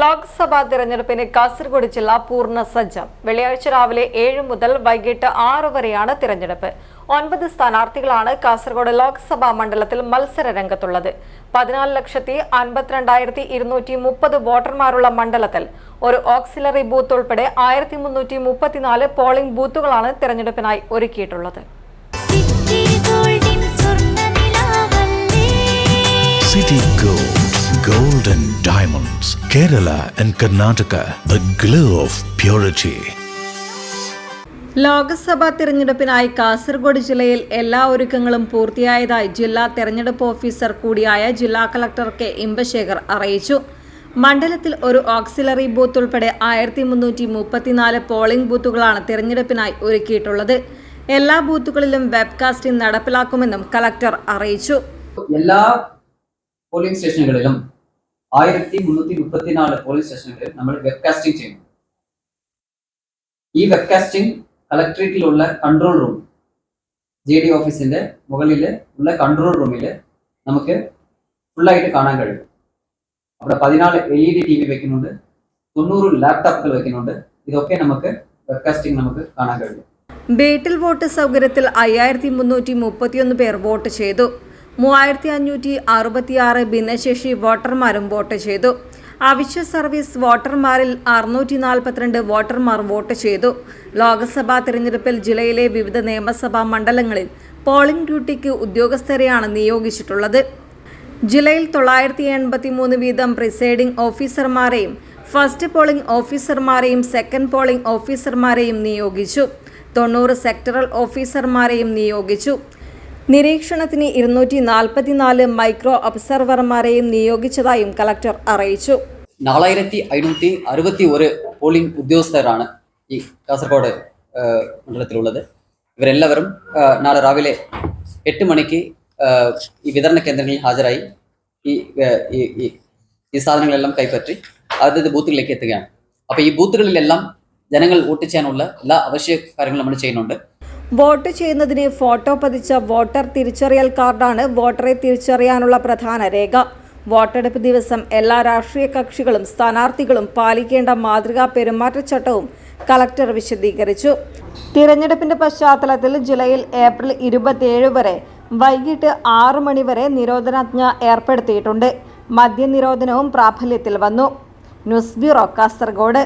ലോക്സഭാ തിരഞ്ഞെടുപ്പിന് കാസർഗോഡ് ജില്ല പൂർണ സജ്ജം വെള്ളിയാഴ്ച രാവിലെ ഏഴ് മുതൽ വൈകിട്ട് ആറ് വരെയാണ് തിരഞ്ഞെടുപ്പ്. ഒൻപത് സ്ഥാനാർത്ഥികളാണ് കാസർഗോഡ് ലോക്സഭാ മണ്ഡലത്തിൽ മത്സര രംഗത്തുള്ളത് പതിനാല് ലക്ഷത്തി അൻപത്തിരണ്ടായിരത്തി ഇരുന്നൂറ്റി മുപ്പത് വോട്ടർമാരുള്ള മണ്ഡലത്തിൽ ഒരു ഓക്സിലറി ബൂത്ത് ഉൾപ്പെടെ ആയിരത്തി മുന്നൂറ്റി മുപ്പത്തിനാല് പോളിംഗ് ബൂത്തുകളാണ് തിരഞ്ഞെടുപ്പിനായി ഒരുക്കിയിട്ടുള്ളത്. സിറ്റി ഗോൾഡിൻ സ്വർണനിലാവല്ലേ City Gold, Gold and Diamonds, Kerala and Karnataka, the glow of purity. Lok Sabha തിരഞ്ഞെടുപ്പിനായി Kasaragod ജില്ലയിൽ എല്ലാ ഒരുക്കങ്ങളും പൂർത്തിയായതായി ജില്ലാ തെരഞ്ഞെടുപ്പ് ഓഫീസർ കൂടിയായ ജില്ലാ കളക്ടർ കെ ഇമ്പശേഖർ അറിയിച്ചു. മണ്ഡലത്തിൽ ഒരു ഓക്സിലറി ബൂത്ത് ഉൾപ്പെടെ ആയിരത്തി മുന്നൂറ്റി മുപ്പത്തിനാല് പോളിംഗ് ബൂത്തുകളാണ് തിരഞ്ഞെടുപ്പിനായി ഒരുക്കിയിട്ടുള്ളത്. എല്ലാ ബൂത്തുകളിലും വെബ്കാസ്റ്റിംഗ് നടപ്പിലാക്കുമെന്നും കളക്ടർ അറിയിച്ചു. എല്ലാ പോളിംഗ് സ്റ്റേഷനുകളിലും ആയിരത്തി മുന്നൂറ്റി മുപ്പത്തിനാല് പോളിംഗ് സ്റ്റേഷനുകളിൽ നമ്മൾ വെബ്കാസ്റ്റിംഗ് ചെയ്യുന്നു. ഈ വെബ്കാസ്റ്റിംഗ് കളക്ട്രേറ്റിലുള്ള കൺട്രോൾ റൂം ജെ ഡി ഓഫീസിന്റെ മുകളിൽ ഉള്ള കൺട്രോൾ റൂമിൽ നമുക്ക് ഫുള്ളായിട്ട് കാണാൻ കഴിയും. അവിടെ പതിനാല് L E D T V വെക്കുന്നുണ്ട് തൊണ്ണൂറ് ലാപ്ടോപ്പുകൾ വെക്കുന്നുണ്ട്. ഇതൊക്കെ നമുക്ക് വെബ്കാസ്റ്റിംഗ് നമുക്ക് കാണാൻ കഴിയും. ബേട്ടിൽ വോട്ട് സൗകര്യത്തിൽ അയ്യായിരത്തി മുന്നൂറ്റി മുപ്പത്തിയൊന്ന് പേർ വോട്ട് ചെയ്തു. മൂവായിരത്തി അഞ്ഞൂറ്റി അറുപത്തിയാറ് ഭിന്നശേഷി വോട്ടർമാരും വോട്ട് ചെയ്തു. അവശ്യ സർവീസ് വോട്ടർമാരിൽ അറുന്നൂറ്റി നാൽപ്പത്തിരണ്ട് വോട്ടർമാർ വോട്ട് ചെയ്തു. ലോക്സഭാ തിരഞ്ഞെടുപ്പിൽ ജില്ലയിലെ വിവിധ നിയമസഭാ മണ്ഡലങ്ങളിൽ പോളിംഗ് ഡ്യൂട്ടിക്ക് ഉദ്യോഗസ്ഥരെയാണ് നിയോഗിച്ചിട്ടുള്ളത്. ജില്ലയിൽ തൊള്ളായിരത്തി എൺപത്തി മൂന്ന് വീതം പ്രിസൈഡിംഗ് ഓഫീസർമാരെയും ഫസ്റ്റ് പോളിംഗ് ഓഫീസർമാരെയും സെക്കൻഡ് പോളിംഗ് ഓഫീസർമാരെയും നിയോഗിച്ചു. തൊണ്ണൂറ് സെക്ടറൽ ഓഫീസർമാരെയും നിയോഗിച്ചു. നിരീക്ഷണത്തിന് ഇരുന്നൂറ്റി നാൽപ്പത്തിനാല് മൈക്രോ ഒബ്സർവർമാരെയും നിയോഗിച്ചതായും കളക്ടർ അറിയിച്ചു. നാലായിരത്തി അഞ്ഞൂറ്റി അറുപത്തി ഒരു പോളിംഗ് ഉദ്യോഗസ്ഥരാണ് ഈ കാസർഗോഡ് മണ്ഡലത്തിലുള്ളത്. ഇവരെല്ലാവരും നാളെ രാവിലെ എട്ട് മണിക്ക് ഈ വിതരണ കേന്ദ്രങ്ങളിൽ ഹാജരായി ഈ- ഈ സാധനങ്ങളെല്ലാം കൈപ്പറ്റി അതത് ബൂത്തുകളിലേക്ക് എത്തുകയാണ്. അപ്പോൾ ഈ ബൂത്തുകളിലെല്ലാം ജനങ്ങൾ വോട്ട് ചെയ്യാനുള്ള എല്ലാ അവശ്യ കാര്യങ്ങളും നമ്മൾ ചെയ്യുന്നുണ്ട്. വോട്ട് ചെയ്യുന്നതിന് ഫോട്ടോ പതിച്ച വോട്ടർ തിരിച്ചറിയൽ കാർഡാണ് വോട്ടറെ തിരിച്ചറിയാനുള്ള പ്രധാന രേഖ. വോട്ടെടുപ്പ് ദിവസം എല്ലാ രാഷ്ട്രീയ കക്ഷികളും സ്ഥാനാർത്ഥികളും പാലിക്കേണ്ട മാതൃകാ പെരുമാറ്റച്ചട്ടവും കളക്ടർ വിശദീകരിച്ചു. തിരഞ്ഞെടുപ്പിന്റെ പശ്ചാത്തലത്തിൽ ജില്ലയിൽ ഏപ്രിൽ ഇരുപത്തിയേഴ് വരെ വൈകിട്ട് ആറ് മണി വരെ നിരോധനാജ്ഞ ഏർപ്പെടുത്തിയിട്ടുണ്ട്. മദ്യനിരോധനവും പ്രാബല്യത്തിൽ വന്നു. News bureau Kasaragod.